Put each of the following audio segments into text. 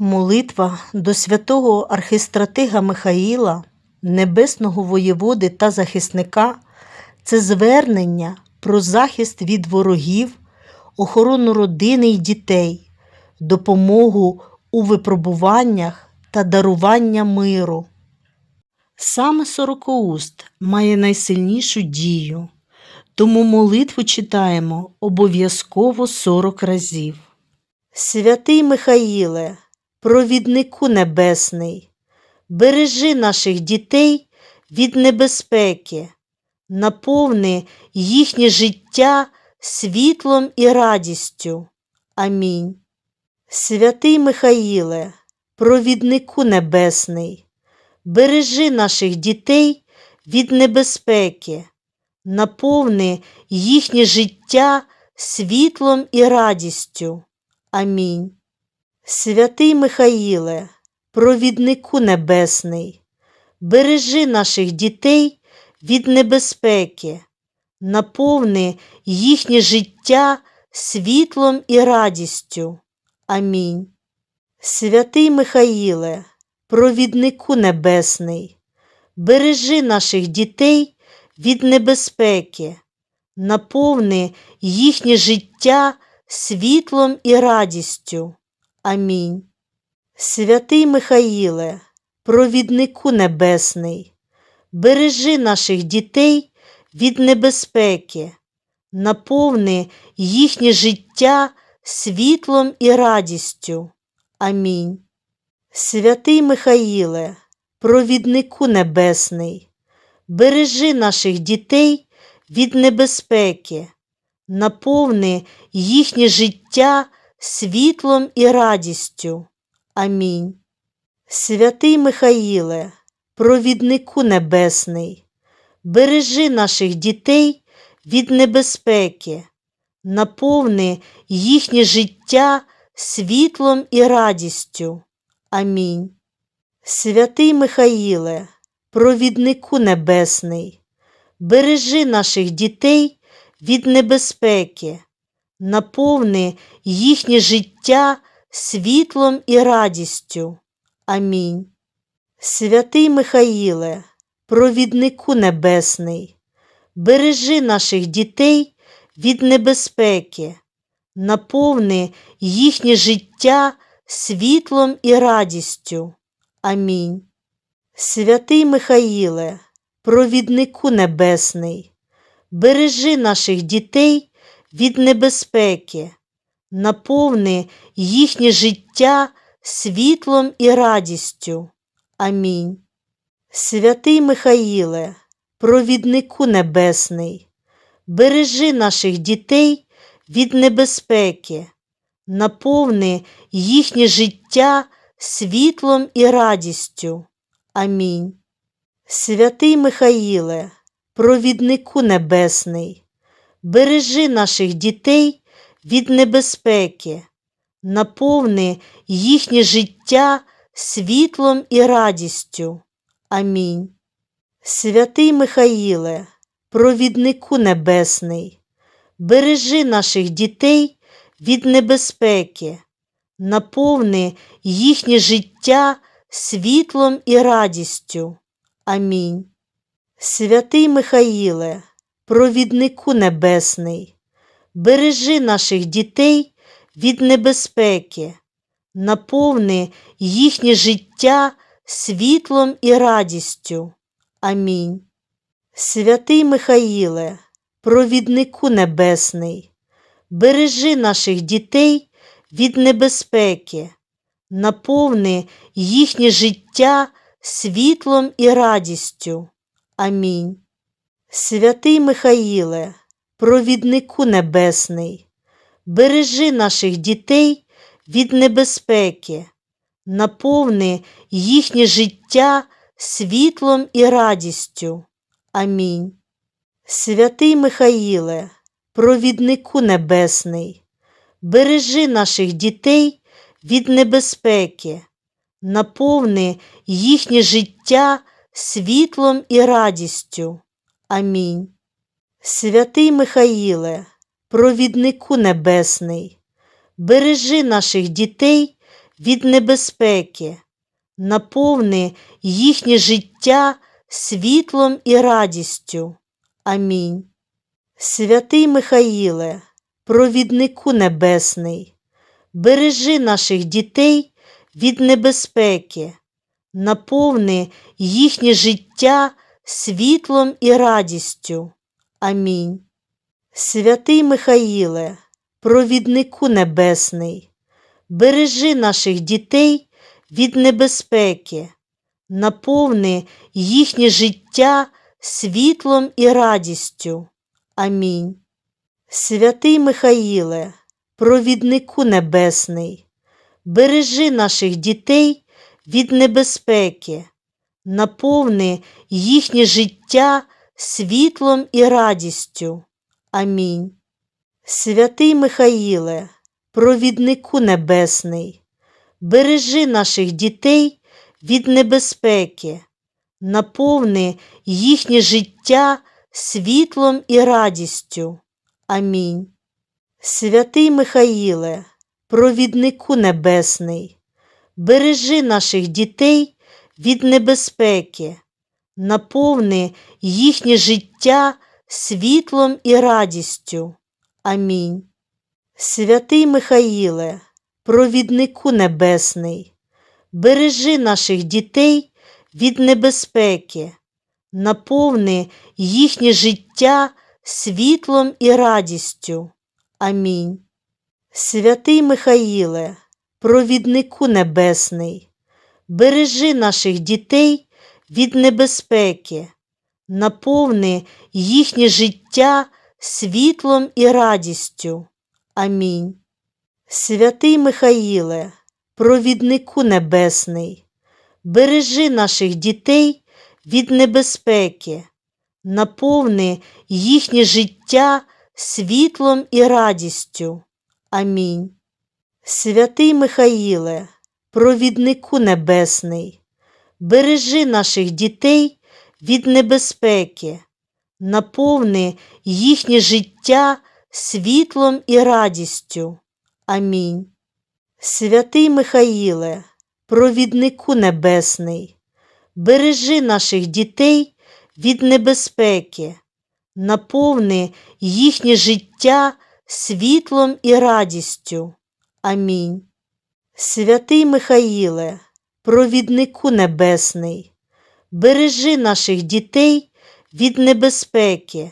Молитва до святого архистратига Михаїла, небесного воєводи та захисника це звернення про захист від ворогів, охорону родини й дітей, допомогу у випробуваннях та дарування миру. Саме сорокоуст має найсильнішу дію, тому молитву читаємо обов'язково 40 разів. Святий Михаїле, провіднику небесний, бережи наших дітей від небезпеки, наповни їхнє життя світлом і радістю. Амінь. Святий Михаїле, провіднику небесний, бережи наших дітей від небезпеки, наповни їхнє життя світлом і радістю. Амінь. Святий Михаїле, провіднику небесний, бережи наших дітей від небезпеки, наповни їхнє життя світлом і радістю. Амінь. Святий Михаїле, провіднику небесний, бережи наших дітей від небезпеки, наповни їхнє життя світлом і радістю. Амінь. Святий Михаїле, провіднику небесний, бережи наших дітей від небезпеки, наповни їхнє життя світлом і радістю. Амінь. Святий Михаїле, провіднику небесний, бережи наших дітей від небезпеки, наповни їхнє життя світлом і радістю. Амінь. Святий Михаїле, провіднику небесний, бережи наших дітей від небезпеки, наповни їхнє життя світлом і радістю. Амінь. Святий Михаїле, провіднику небесний, бережи наших дітей від небезпеки, наповни їхнє життя світлом і радістю. Амінь. Святий Михаїле, провіднику небесний, бережи наших дітей від небезпеки, наповни їхнє життя світлом і радістю. Амінь. Святий Михаїле, провіднику небесний, бережи наших дітей від небезпеки, наповни їхнє життя світлом і радістю. Амінь. Святий Михаїле, провіднику небесний, бережи наших дітей від небезпеки, наповни їхнє життя світлом і радістю. Амінь. Святий Михаїле, провіднику небесний, бережи наших дітей від небезпеки, наповни їхнє життя світлом і радістю. Амінь. Святий Михаїле, провіднику небесний, бережи наших дітей від небезпеки, наповни їхнє життя світлом і радістю. Амінь. Святий Михаїле, провіднику небесний, бережи наших дітей від небезпеки, наповни їхнє життя світлом і радістю. Амінь. Святий Михаїле, провіднику небесний, бережи наших дітей від небезпеки, наповни їхнє життя світлом і радістю. Амінь. Святий Михаїле, провіднику небесний, бережи наших дітей від небезпеки, наповни їхнє життя світлом і радістю. Амінь. Святий Михаїле, провіднику небесний, бережи наших дітей від небезпеки, наповни їхнє життя світлом і радістю. Амінь. Святий Михаїле, провіднику небесний, бережи наших дітей від небезпеки, наповни їхнє життя світлом і радістю. Амінь. Святий Михаїле, провіднику небесний, бережи наших дітей від небезпеки, наповни їхнє життя світлом і радістю. Амінь. Святий Михаїле, провіднику небесний, бережи наших дітей від небезпеки, наповни їхнє життя світлом і радістю. Амінь. Святий Михаїле, провіднику небесний, бережи наших дітей від небезпеки, наповни їхнє життя світлом і радістю. Амінь. Святий Михаїле, провіднику небесний, бережи наших дітей від небезпеки, наповни їхнє життя світлом і радістю. Амінь. Святий Михаїле, провіднику небесний, бережи наших дітей від небезпеки, наповни їхнє життя світлом і радістю. Амінь. Святий Михаїле, провіднику небесний, бережи наших дітей від небезпеки, наповни їхнє життя світлом і радістю. Амінь. Святий Михаїле, провіднику небесний, бережи наших дітей від небезпеки, наповни їхнє життя світлом і радістю. Амінь. Святий Михаїле, провіднику небесний, бережи наших дітей від небезпеки, наповни їхнє життя світлом і радістю. Амінь. Святий Михаїле, провіднику небесний, бережи наших дітей від небезпеки, наповни їхнє життя світлом і радістю. Амінь. Святий Михаїле, провіднику небесний, бережи наших дітей від небезпеки, наповни їхнє життя світлом і радістю. Амінь. Святий Михаїле, провіднику небесний, бережи наших дітей від небезпеки,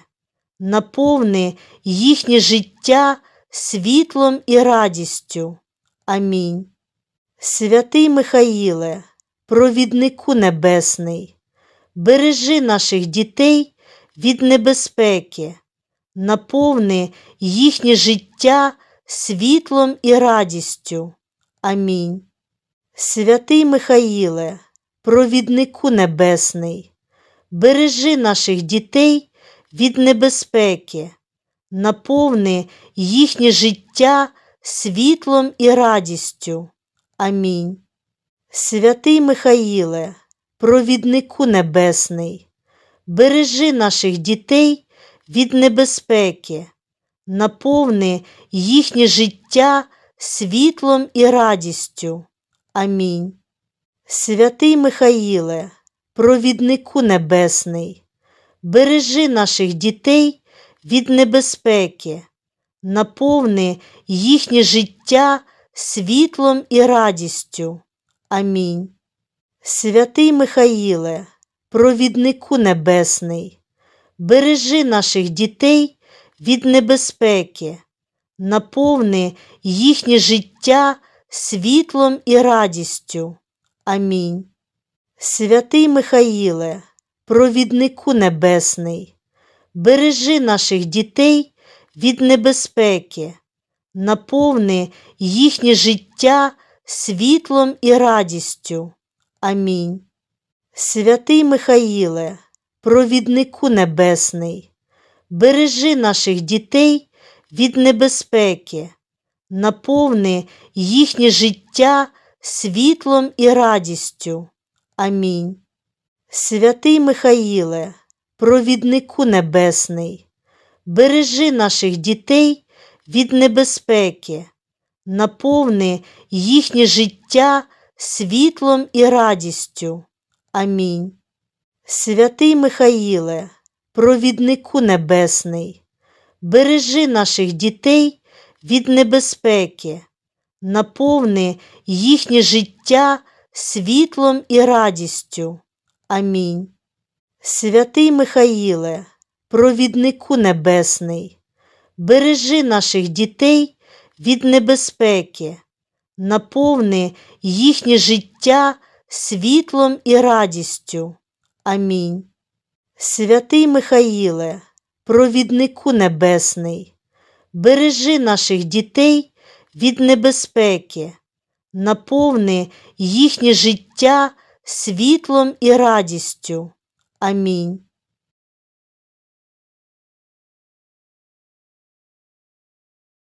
наповни їхнє життя світлом і радістю. Амінь. Святий Михаїле, провіднику небесний, бережи наших дітей від небезпеки, наповни їхнє життя світлом і радістю. Амінь. Святий Михаїле, провіднику небесний, бережи наших дітей від небезпеки, наповни їхнє життя світлом і радістю. Амінь. Святий Михаїле, провіднику небесний, бережи наших дітей від небезпеки, наповни їхнє життя світлом і радістю. Амінь. Святий Михаїле, провіднику небесний, бережи наших дітей від небезпеки, наповни їхнє життя світлом і радістю. Амінь. Святий Михаїле, провіднику небесний, бережи наших дітей від небезпеки, наповни їхнє життя світлом і радістю. Амінь. Святий Михаїле, провіднику небесний, бережи наших дітей від небезпеки, наповни їхнє життя світлом і радістю. Амінь. Святий Михаїле, провіднику небесний, бережи наших дітей від небезпеки, наповни їхнє життя світлом і радістю. Амінь. Святий Михаїле, провіднику небесний, бережи наших дітей від небезпеки, наповни їхнє життя світлом і радістю. Амінь. Святий Михаїле, провіднику небесний, бережи наших дітей від небезпеки, наповни їхнє життя світлом і радістю. Амінь. Святий Михаїле, провіднику небесний, бережи наших дітей від небезпеки, наповни їхнє життя світлом і радістю. Амінь. Святий Михаїле, провіднику небесний, бережи наших дітей від небезпеки, наповни їхнє життя світлом і радістю. Амінь.